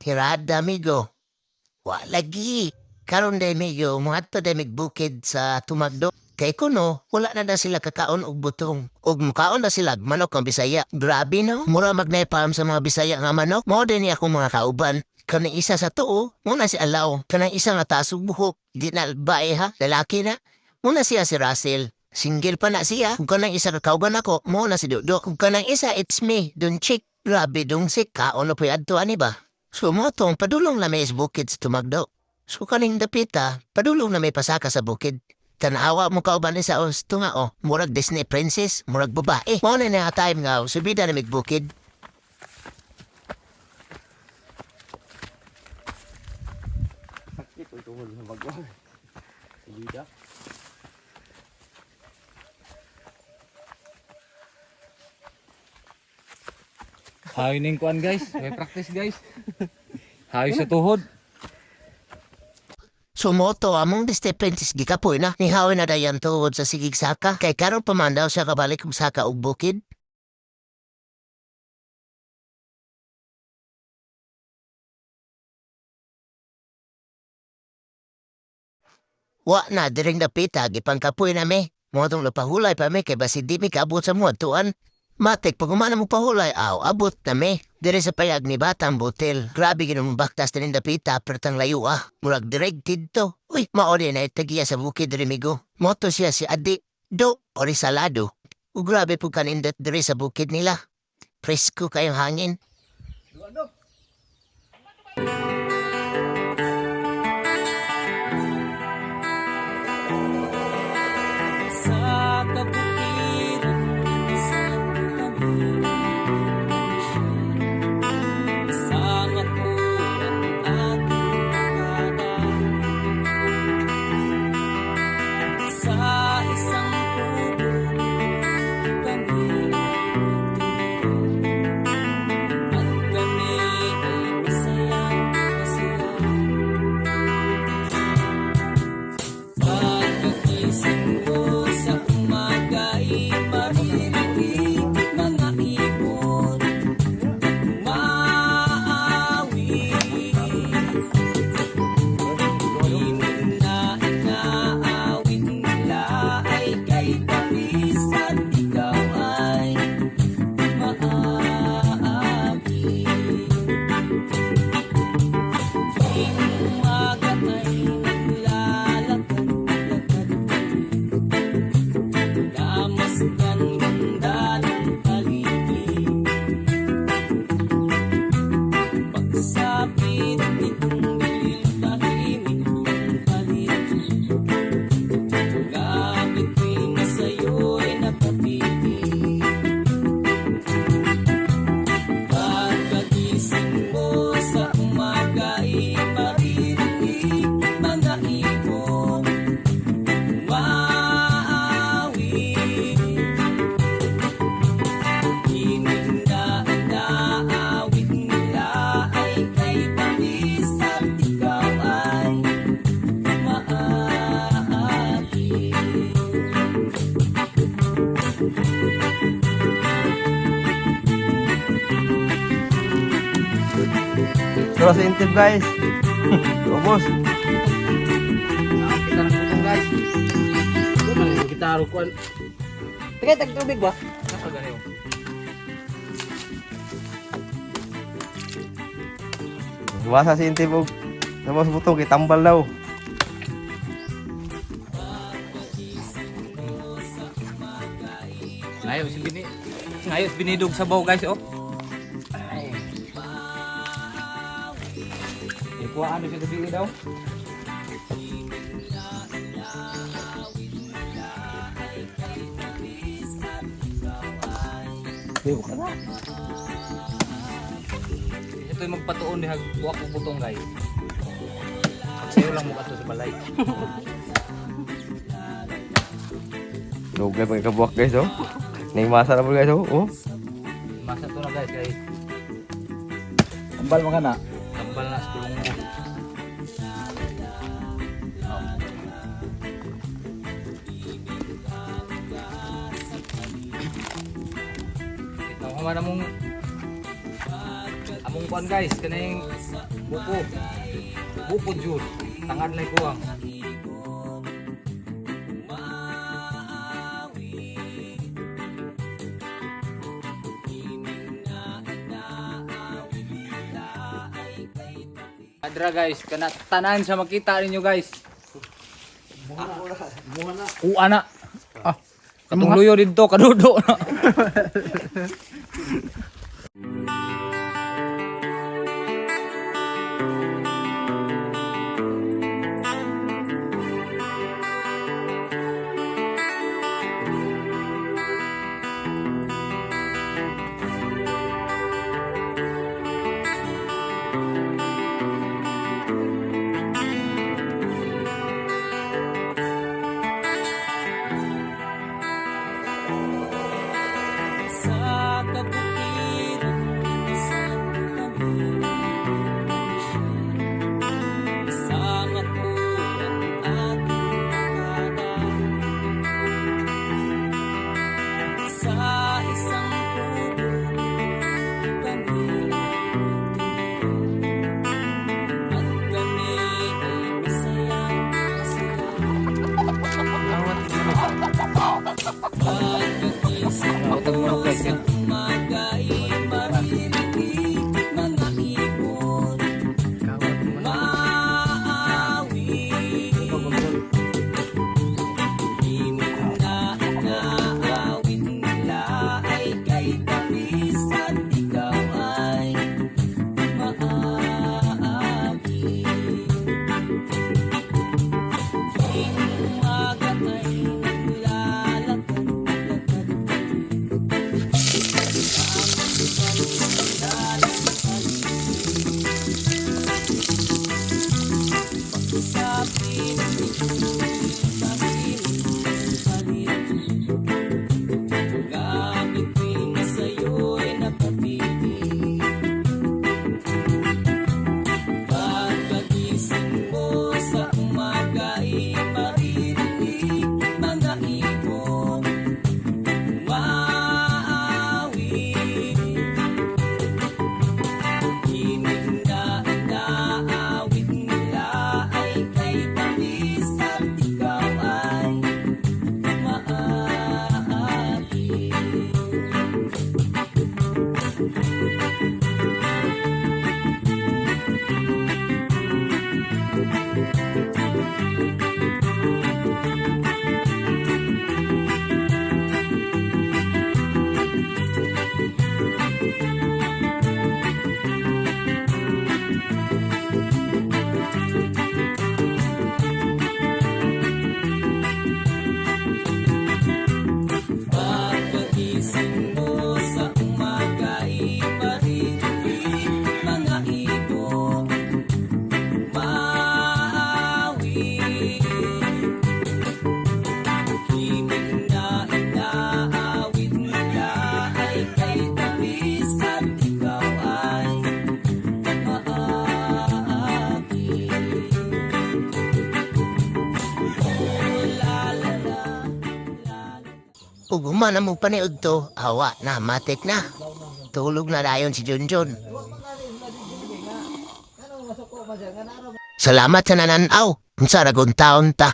tirada amigo. Wa lagi. Karon day amigo, muadto day migbukid sa tumagdo. Kay kuno, wala na na sila kakaon og butong. Og mukaon na sila manok ang Bisaya. Grabe no, mura magnaypam sa mga Bisaya nga manok. Mo din ni ako mga kauban. Kanang isa sa tuo, muna si Alaw. Kanang isa nga tasog buhok. Di na bae ha, lalaki na. Muna siya si Russell. Single pa na siya. Kung kanang isa kakauban ako, mo na si Dodo. Kung kanang isa, it's me, dun chick. Grabe dong si kaon na po adto ani ba? So mo tong padulong na may bukid sa tumagdo. So kaning dapita, padulong na may pasaka sa bukid. Tanawa mo kauban ni sa osto nga oh, murag Disney princess, murag babae. Mo na nga time nga, subida na migbukid. Sakit ang tuhod sa bago. Subida. Hayo ning kuan guys. May practice guys. Hayo sa tuhod. Sumoto among Disney princess gikapoy na. Nihawin na dayan tuod sa sigig saka. Kay karon pa man daw siya kabalik og saka og bukid. Wa na diring dapita gipang kapoy na me. Motong napahulay pa me kay basi di mi kaabot sa muadtuan. Matik pag umana mo pahulay aw abot na me. Dire sa payag ni Batang Butil. Grabe ginong baktas din dapita pertang layo ah. Murag direct tidto. Uy, maori na itagiya sa bukid rimigo. Moto siya si Adi. Do, ori salado. O grabe po kanindat dire sa bukid nila. Presko kayong hangin. Terus intip guys. Ubus. Kita ng butong guys. Ito man yung gitaro kuan. Tingay tag tubig ba? Nasa ganyo. Basa si intip og tapos butong kay tambal daw. Ngayon si bini. Ngayon binidog sa baw guys oh. Ikuha ano siya gabi daw. Diyo ka na. Ito yung magpatuon diha buwak og butong guys. Sayo lang mo kato sa balay. Dugay pag kabuak guys oh. Ning masa na po guys oh. Oh. Masa to na guys Tambal mga na. tambal na balas tulong mo oh. ito ko man among among kuan guys kanang buko. Buko jud tangan na kuwang Adra guys, kana tanan sa makita ninyo guys. Buha na. Kuha na. Ah. Katong dito, kadudo. Ug humana mo paniod to, awa na, matik na. Tulog na dayon si Junjun. Salamat sa nananaw. Sa Ragon Town ta.